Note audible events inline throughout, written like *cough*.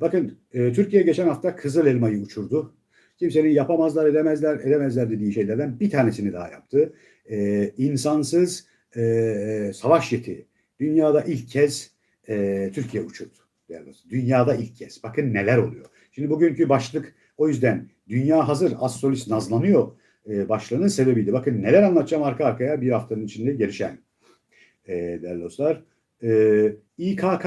Bakın e, Türkiye geçen hafta Kızıl Elma'yı uçurdu. Kimsenin yapamazlar, edemezler, edemezler dediği şeylerden bir tanesini daha yaptı. E, insansız e, savaş jeti dünyada ilk kez e, Türkiye uçurdu. Dünyada ilk kez. Bakın neler oluyor. Şimdi bugünkü başlık o yüzden dünya hazır, astrolist nazlanıyor e, başlığının sebebiydi. Bakın neler anlatacağım arka arkaya bir haftanın içinde gelişen. E, değerli dostlar. E, İKK,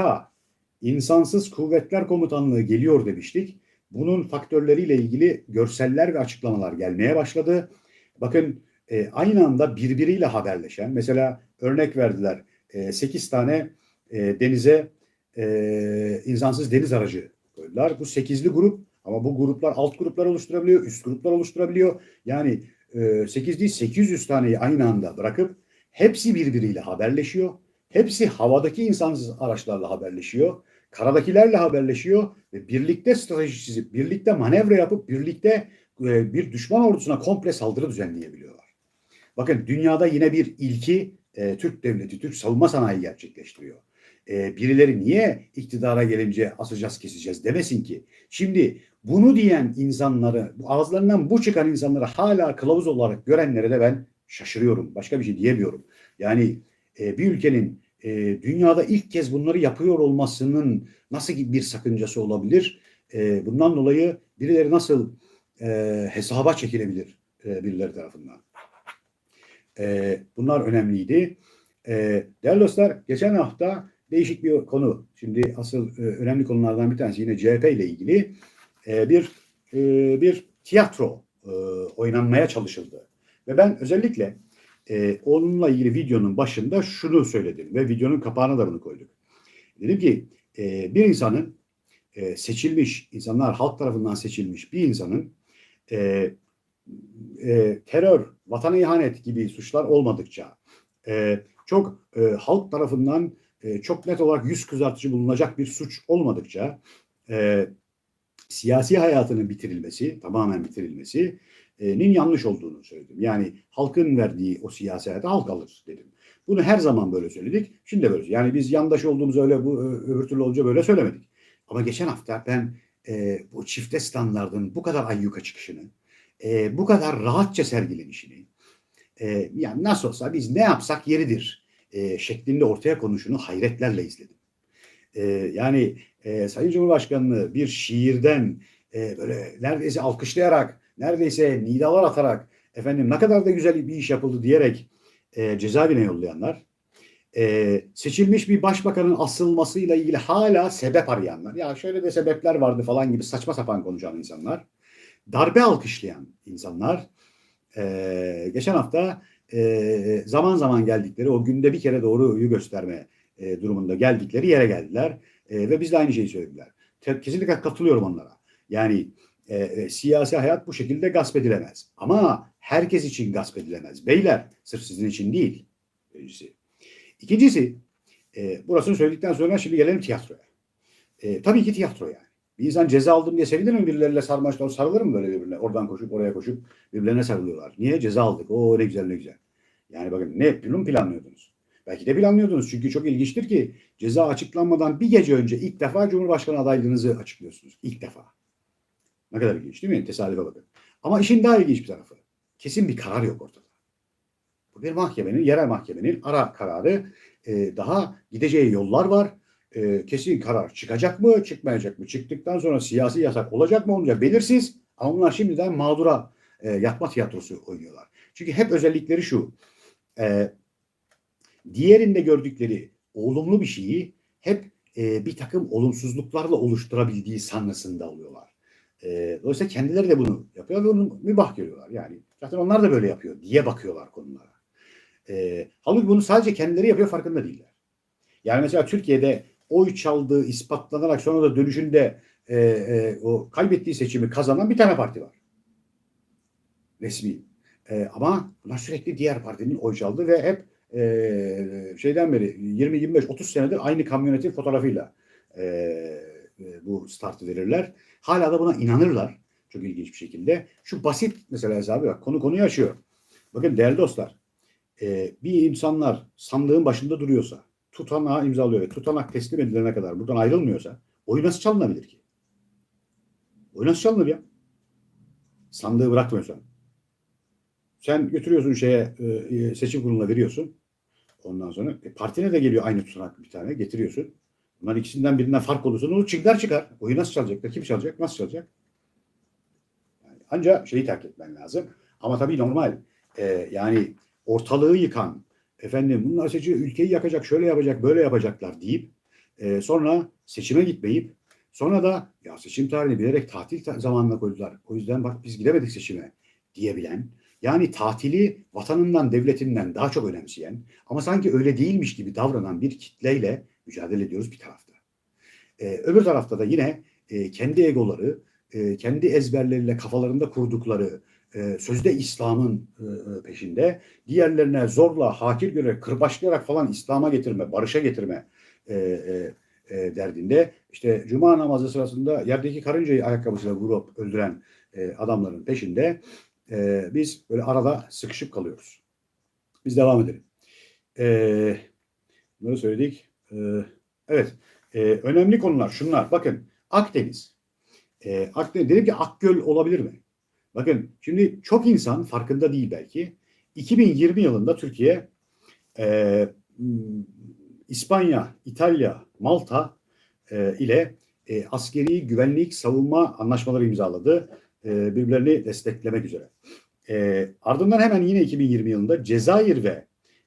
İnsansız Kuvvetler Komutanlığı geliyor demiştik. Bunun faktörleriyle ilgili görseller ve açıklamalar gelmeye başladı. Bakın e, aynı anda birbiriyle haberleşen, mesela örnek verdiler, e, 8 tane e, denize e, insansız deniz aracı koydular. Bu 8'li grup ama bu gruplar alt gruplar oluşturabiliyor, üst gruplar oluşturabiliyor. Yani e, 8 değil 800 taneyi aynı anda bırakıp hepsi birbiriyle haberleşiyor. Hepsi havadaki insansız araçlarla haberleşiyor. Karadakilerle haberleşiyor ve birlikte strateji çizip, birlikte manevra yapıp, birlikte e, bir düşman ordusuna komple saldırı düzenleyebiliyorlar. Bakın dünyada yine bir ilki e, Türk devleti, Türk savunma sanayi gerçekleştiriyor. E, birileri niye iktidara gelince asacağız keseceğiz demesin ki. Şimdi bunu diyen insanları, ağızlarından bu çıkan insanları hala kılavuz olarak görenlere de ben şaşırıyorum. Başka bir şey diyemiyorum. Yani e, bir ülkenin e, dünyada ilk kez bunları yapıyor olmasının nasıl bir sakıncası olabilir? E, bundan dolayı birileri nasıl e, hesaba çekilebilir e, birileri tarafından? E, bunlar önemliydi. E, değerli dostlar, geçen hafta değişik bir konu. Şimdi asıl e, önemli konulardan bir tanesi yine CHP ile ilgili e, bir e, bir tiyatro e, oynanmaya çalışıldı. Ve ben özellikle e, onunla ilgili videonun başında şunu söyledim ve videonun kapağına da bunu koyduk. Dedim ki e, bir insanın e, seçilmiş, insanlar halk tarafından seçilmiş bir insanın e, e, terör, vatana ihanet gibi suçlar olmadıkça e, çok e, halk tarafından e, çok net olarak yüz kızartıcı bulunacak bir suç olmadıkça e, siyasi hayatının bitirilmesi, tamamen bitirilmesi nin yanlış olduğunu söyledim. Yani halkın verdiği o siyasi hayata halk alır dedim. Bunu her zaman böyle söyledik. Şimdi de böyle. Yani biz yandaş olduğumuz öyle bu öbür türlü olunca böyle söylemedik. Ama geçen hafta ben e, bu çifte standardın bu kadar ayyuka çıkışını, e, bu kadar rahatça sergilenişini, e, yani nasıl olsa biz ne yapsak yeridir e, şeklinde ortaya konuşunu hayretlerle izledim. E, yani e, Sayın Cumhurbaşkanı'nı bir şiirden e, böyle neredeyse alkışlayarak neredeyse nidalar atarak efendim ne kadar da güzel bir iş yapıldı diyerek e, cezaevine yollayanlar, e, seçilmiş bir başbakanın asılmasıyla ilgili hala sebep arayanlar, ya şöyle de sebepler vardı falan gibi saçma sapan konuşan insanlar, darbe alkışlayan insanlar, e, geçen hafta e, zaman zaman geldikleri o günde bir kere doğru oyu gösterme e, durumunda geldikleri yere geldiler e, ve biz de aynı şeyi söylediler. Kesinlikle katılıyorum onlara. Yani e, e, siyasi hayat bu şekilde gasp edilemez. Ama herkes için gasp edilemez. Beyler sırf sizin için değil. Birincisi. İkincisi e, burasını söyledikten sonra şimdi gelelim tiyatroya. E, tabii ki tiyatro yani. Bir insan ceza aldım diye sevinir mi birileriyle sarmaşlar sarılır mı böyle birbirine? Oradan koşup oraya koşup birbirlerine sarılıyorlar. Niye? Ceza aldık. O ne güzel ne güzel. Yani bakın ne bunu planlıyordunuz? Belki de planlıyordunuz. Çünkü çok ilginçtir ki ceza açıklanmadan bir gece önce ilk defa Cumhurbaşkanı adaylığınızı açıklıyorsunuz. İlk defa. Ne kadar ilginç değil mi? Tesadüfe bakın. Ama işin daha ilginç bir tarafı. Kesin bir karar yok ortada. Bu bir mahkemenin, yerel mahkemenin ara kararı. E, daha gideceği yollar var. E, kesin karar çıkacak mı, çıkmayacak mı? Çıktıktan sonra siyasi yasak olacak mı olmayacak belirsiz. Ama onlar şimdiden mağdura e, yatma tiyatrosu oynuyorlar. Çünkü hep özellikleri şu. E, diğerinde gördükleri olumlu bir şeyi hep e, bir takım olumsuzluklarla oluşturabildiği sanrısında oluyorlar. E, dolayısıyla kendileri de bunu yapıyor ve onu mübah görüyorlar. Yani zaten onlar da böyle yapıyor diye bakıyorlar konulara. E, halbuki bunu sadece kendileri yapıyor farkında değiller. Yani mesela Türkiye'de oy çaldığı ispatlanarak sonra da dönüşünde e, e, o kaybettiği seçimi kazanan bir tane parti var. Resmi. E, ama bunlar sürekli diğer partinin oy çaldı ve hep e, şeyden beri 20 25 30 senedir aynı kamyonetin fotoğrafıyla e, e, bu startı verirler. Hala da buna inanırlar. Çok ilginç bir şekilde. Şu basit mesela hesabı bak konu konuyu açıyor. Bakın değerli dostlar e, bir insanlar sandığın başında duruyorsa tutanağı imzalıyor ve tutanak teslim edilene kadar buradan ayrılmıyorsa oyu nasıl çalınabilir ki? Oy nasıl çalınır ya? Sandığı bırakmıyorsan. Sen götürüyorsun şeye e, seçim kuruluna veriyorsun. Ondan sonra e, partine de geliyor aynı tutanak bir tane getiriyorsun. Bunların ikisinden birinden fark olursa olur? Çıkar. Oyu nasıl çalacaklar? Kim çalacak? Nasıl çalacak? Yani ancak şeyi terk etmen lazım. Ama tabii normal. Ee, yani ortalığı yıkan, efendim bunlar seçici ülkeyi yakacak, şöyle yapacak, böyle yapacaklar deyip e, sonra seçime gitmeyip sonra da ya seçim tarihini bilerek tatil ta- zamanına koydular. O yüzden bak biz gidemedik seçime diyebilen yani tatili vatanından, devletinden daha çok önemseyen ama sanki öyle değilmiş gibi davranan bir kitleyle mücadele ediyoruz bir tarafta. Ee, öbür tarafta da yine e, kendi egoları, e, kendi ezberleriyle kafalarında kurdukları e, sözde İslam'ın e, e, peşinde diğerlerine zorla hakir görerek, kırbaçlayarak falan İslam'a getirme, barışa getirme e, e, e, derdinde. İşte cuma namazı sırasında yerdeki karıncayı ayakkabısıyla vurup öldüren e, adamların peşinde e, biz böyle arada sıkışıp kalıyoruz. Biz devam edelim. E, bunları söyledik. E, evet. E, önemli konular şunlar. Bakın Akdeniz. E, Akdeniz. Dedim ki Akgöl olabilir mi? Bakın şimdi çok insan farkında değil belki. 2020 yılında Türkiye e, İspanya, İtalya, Malta e, ile e, askeri güvenlik savunma anlaşmaları imzaladı. E, birbirlerini desteklemek üzere. E, ardından hemen yine 2020 yılında Cezayir ve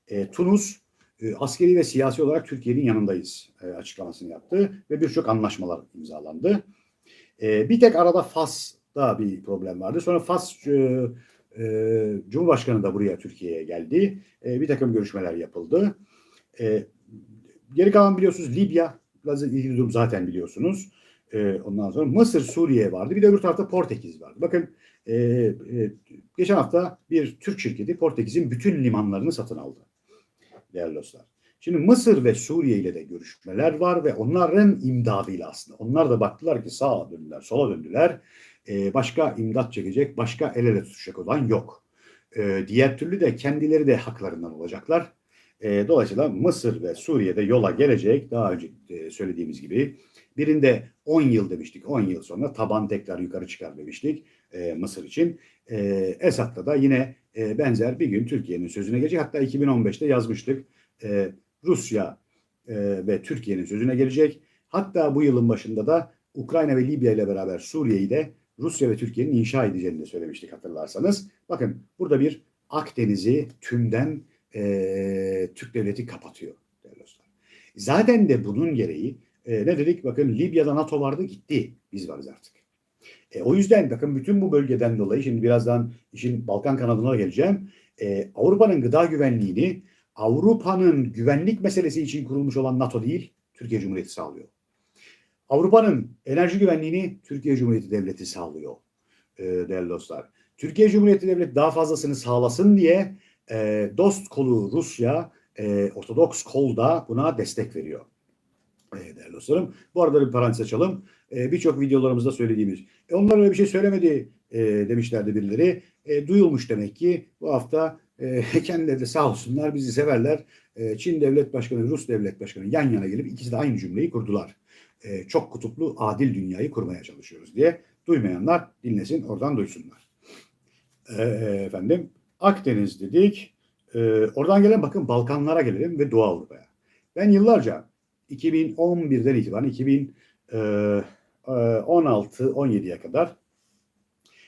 e, Tunus e, askeri ve siyasi olarak Türkiye'nin yanındayız e, açıklamasını yaptı ve birçok anlaşmalar imzalandı. E, bir tek arada Fas'ta bir problem vardı. Sonra Fas Cumhurbaşkanı da buraya Türkiye'ye geldi. Bir takım görüşmeler yapıldı. Geri kalan biliyorsunuz Libya, ilgili durum zaten biliyorsunuz. Ondan sonra Mısır, Suriye vardı. Bir de öbür tarafta Portekiz vardı. Bakın geçen hafta bir Türk şirketi Portekiz'in bütün limanlarını satın aldı. Değerli dostlar. Şimdi Mısır ve Suriye ile de görüşmeler var ve onların imdadıyla aslında. Onlar da baktılar ki sağa döndüler, sola döndüler. E, başka imdat çekecek, başka el ele tutacak olan yok. E, diğer türlü de kendileri de haklarından olacaklar. E, dolayısıyla Mısır ve Suriye'de yola gelecek. Daha önce e, söylediğimiz gibi birinde 10 yıl demiştik. 10 yıl sonra taban tekrar yukarı çıkar demiştik e, Mısır için. E, Esad'da da yine e, benzer bir gün Türkiye'nin sözüne gelecek. Hatta 2015'te yazmıştık. E, Rusya e, ve Türkiye'nin sözüne gelecek. Hatta bu yılın başında da Ukrayna ve Libya ile beraber Suriye'yi de Rusya ve Türkiye'nin inşa edeceğini de söylemiştik hatırlarsanız. Bakın burada bir Akdeniz'i tümden e, Türk devleti kapatıyor değerli dostlar. Zaten de bunun gereği e, ne dedik? Bakın Libya'da NATO vardı gitti. Biz varız artık. E, o yüzden bakın bütün bu bölgeden dolayı şimdi birazdan işin Balkan kanadına geleceğim. E, Avrupa'nın gıda güvenliğini Avrupa'nın güvenlik meselesi için kurulmuş olan NATO değil, Türkiye Cumhuriyeti sağlıyor. Avrupa'nın enerji güvenliğini Türkiye Cumhuriyeti Devleti sağlıyor e, değerli dostlar. Türkiye Cumhuriyeti Devleti daha fazlasını sağlasın diye e, dost kolu Rusya, e, Ortodoks kol da buna destek veriyor. E, değerli dostlarım. Bu arada bir parantez açalım. E, Birçok videolarımızda söylediğimiz. E, onlar öyle bir şey söylemedi e, demişlerdi birileri. E, duyulmuş demek ki bu hafta e, *laughs* kendileri de sağ olsunlar bizi severler. E, Çin Devlet Başkanı, Rus Devlet Başkanı yan yana gelip ikisi de aynı cümleyi kurdular. E, çok kutuplu adil dünyayı kurmaya çalışıyoruz diye. Duymayanlar dinlesin oradan duysunlar. E, efendim Akdeniz dedik. E, oradan gelen bakın Balkanlara gelelim ve Doğu Avrupa'ya. Ben yıllarca 2011'den itibaren 2016-17'ye kadar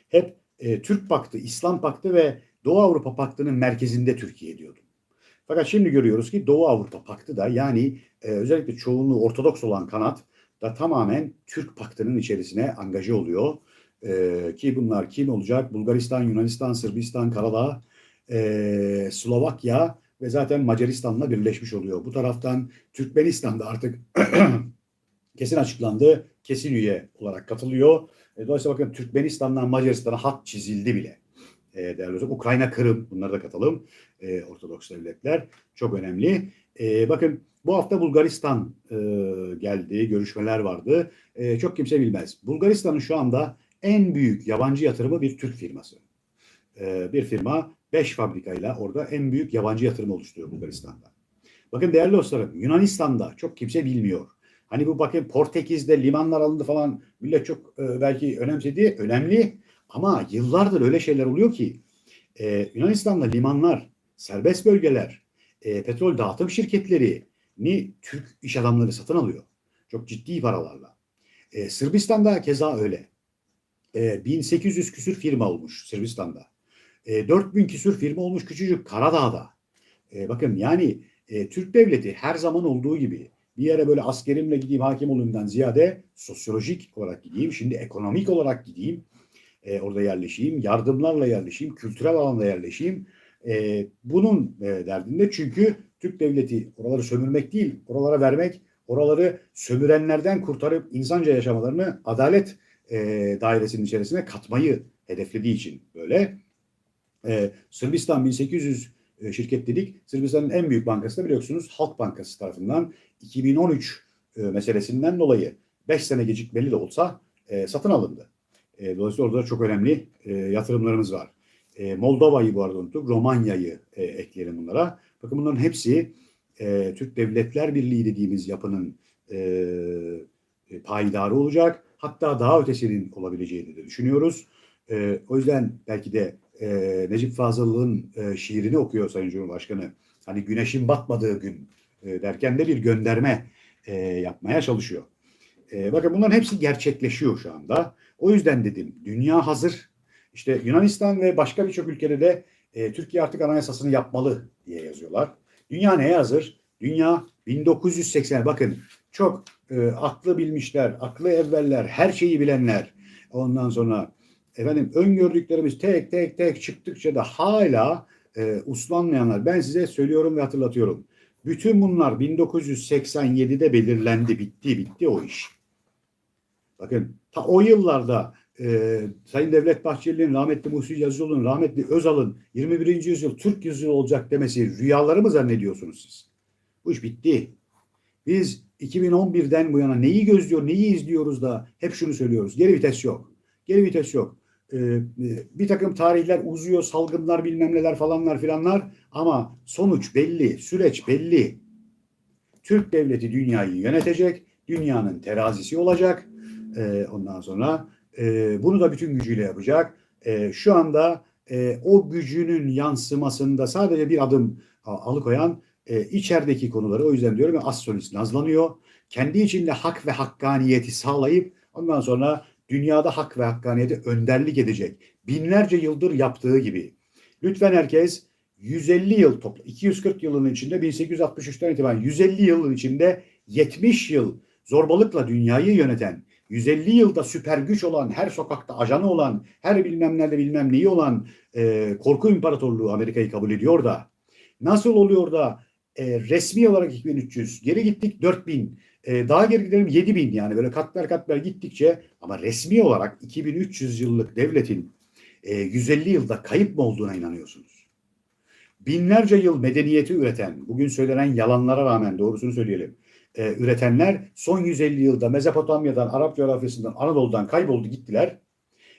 hep e, Türk Paktı, İslam Paktı ve Doğu Avrupa Paktı'nın merkezinde Türkiye diyordum. Fakat şimdi görüyoruz ki Doğu Avrupa Paktı da yani e, özellikle çoğunluğu Ortodoks olan kanat da tamamen Türk Paktı'nın içerisine angaje oluyor. E, ki bunlar kim olacak? Bulgaristan, Yunanistan, Sırbistan, Karadağ, e, Slovakya ve zaten Macaristan'la birleşmiş oluyor. Bu taraftan Türkmenistan da artık *clears throat* kesin açıklandı. Kesin üye olarak katılıyor. E, dolayısıyla bakın Türkmenistan'dan Macaristan'a hat çizildi bile. E, değerli dostlar. Ukrayna, Kırım bunları da katalım. E, Ortodoks devletler çok önemli. E, bakın bu hafta Bulgaristan e, geldi, görüşmeler vardı. E, çok kimse bilmez. Bulgaristan'ın şu anda en büyük yabancı yatırımı bir Türk firması. E, bir firma 5 fabrikayla orada en büyük yabancı yatırım oluşturuyor Bulgaristan'da. Bakın değerli dostlarım Yunanistan'da çok kimse bilmiyor. Hani bu bakın Portekiz'de limanlar alındı falan millet çok e, belki önemsedi. Önemli ama yıllardır öyle şeyler oluyor ki e, Yunanistan'da limanlar, serbest bölgeler, e, petrol dağıtım şirketleri ni Türk iş adamları satın alıyor. Çok ciddi paralarla. E, Sırbistan'da keza öyle. E, 1800 küsür firma olmuş Sırbistan'da. E, 4000 küsür firma olmuş küçücük Karadağ'da. E, bakın yani e, Türk devleti her zaman olduğu gibi bir yere böyle askerimle gideyim hakim olayımdan ziyade sosyolojik olarak gideyim. Şimdi ekonomik olarak gideyim. E, orada yerleşeyim. Yardımlarla yerleşeyim. Kültürel alanda yerleşeyim. E, bunun e, derdinde çünkü Türk devleti oraları sömürmek değil, oralara vermek, oraları sömürenlerden kurtarıp insanca yaşamalarını adalet e, dairesinin içerisine katmayı hedeflediği için böyle. E, Sırbistan 1800 e, şirket dedik. Sırbistan'ın en büyük bankası da biliyorsunuz Halk Bankası tarafından 2013 e, meselesinden dolayı 5 sene gecikmeli de olsa e, satın alındı. E, dolayısıyla orada çok önemli e, yatırımlarımız var. E, Moldova'yı bu arada unuttuk. Romanya'yı e, ekleyelim bunlara. Bakın bunların hepsi e, Türk Devletler Birliği dediğimiz yapının e, e, paydarı olacak. Hatta daha ötesinin olabileceğini de düşünüyoruz. E, o yüzden belki de e, Necip Fazıl'ın e, şiirini okuyor Sayın Cumhurbaşkanı. Hani güneşin batmadığı gün e, derken de bir gönderme e, yapmaya çalışıyor. E, bakın bunların hepsi gerçekleşiyor şu anda. O yüzden dedim dünya hazır. İşte Yunanistan ve başka birçok ülkede de e, Türkiye artık anayasasını yapmalı diye yazıyorlar. Dünya neye hazır? Dünya 1980 bakın çok e, aklı bilmişler, aklı evveller, her şeyi bilenler. Ondan sonra efendim öngördüklerimiz tek tek tek çıktıkça da hala e, uslanmayanlar. Ben size söylüyorum ve hatırlatıyorum. Bütün bunlar 1987'de belirlendi, bitti, bitti o iş. Bakın ta o yıllarda e, Sayın Devlet Bahçeli'nin, rahmetli Muhsin Yazıcıoğlu'nun, rahmetli Özal'ın 21. yüzyıl Türk yüzyılı olacak demesi rüyaları mı zannediyorsunuz siz? Bu iş bitti. Biz 2011'den bu yana neyi gözlüyor, neyi izliyoruz da hep şunu söylüyoruz. Geri vites yok. Geri vites yok. Ee, bir takım tarihler uzuyor, salgınlar bilmem neler falanlar filanlar ama sonuç belli, süreç belli. Türk devleti dünyayı yönetecek, dünyanın terazisi olacak. Ee, ondan sonra e, bunu da bütün gücüyle yapacak. E, şu anda e, o gücünün yansımasında sadece bir adım alıkoyan e, içerideki konuları o yüzden diyorum ya az nazlanıyor. Kendi içinde hak ve hakkaniyeti sağlayıp ondan sonra dünyada hak ve hakkaniyeti önderlik edecek. Binlerce yıldır yaptığı gibi. Lütfen herkes 150 yıl topla 240 yılın içinde 1863'ten itibaren 150 yılın içinde 70 yıl zorbalıkla dünyayı yöneten 150 yılda süper güç olan, her sokakta ajanı olan, her bilmem nerede bilmem neyi olan e, korku imparatorluğu Amerika'yı kabul ediyor da nasıl oluyor da e, resmi olarak 2300 geri gittik 4000 e, daha geri gidelim 7000 yani böyle katlar katlar gittikçe ama resmi olarak 2300 yıllık devletin e, 150 yılda kayıp mı olduğuna inanıyorsunuz? Binlerce yıl medeniyeti üreten, bugün söylenen yalanlara rağmen doğrusunu söyleyelim e, üretenler son 150 yılda Mezopotamya'dan, Arap coğrafyasından, Anadolu'dan kayboldu gittiler.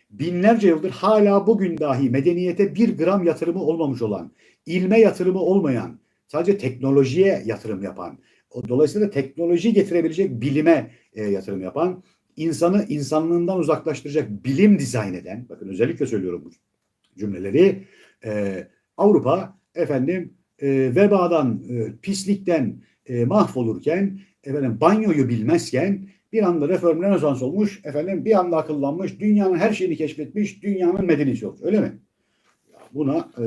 Binlerce yıldır hala bugün dahi medeniyete bir gram yatırımı olmamış olan, ilme yatırımı olmayan, sadece teknolojiye yatırım yapan, dolayısıyla teknoloji getirebilecek bilime e, yatırım yapan, insanı insanlığından uzaklaştıracak bilim dizayn eden, bakın özellikle söylüyorum bu cümleleri, e, Avrupa efendim e, vebadan, e, pislikten, e, mahvolurken efendim banyoyu bilmezken bir anda reform renesans olmuş efendim bir anda akıllanmış dünyanın her şeyini keşfetmiş dünyanın medeniyeti olmuş öyle mi? Buna e,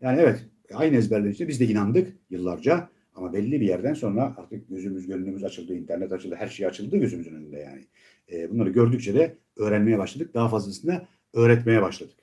yani evet aynı ezberler işte biz de inandık yıllarca ama belli bir yerden sonra artık gözümüz gönlümüz açıldı internet açıldı her şey açıldı gözümüzün önünde yani. E, bunları gördükçe de öğrenmeye başladık daha fazlasını öğretmeye başladık.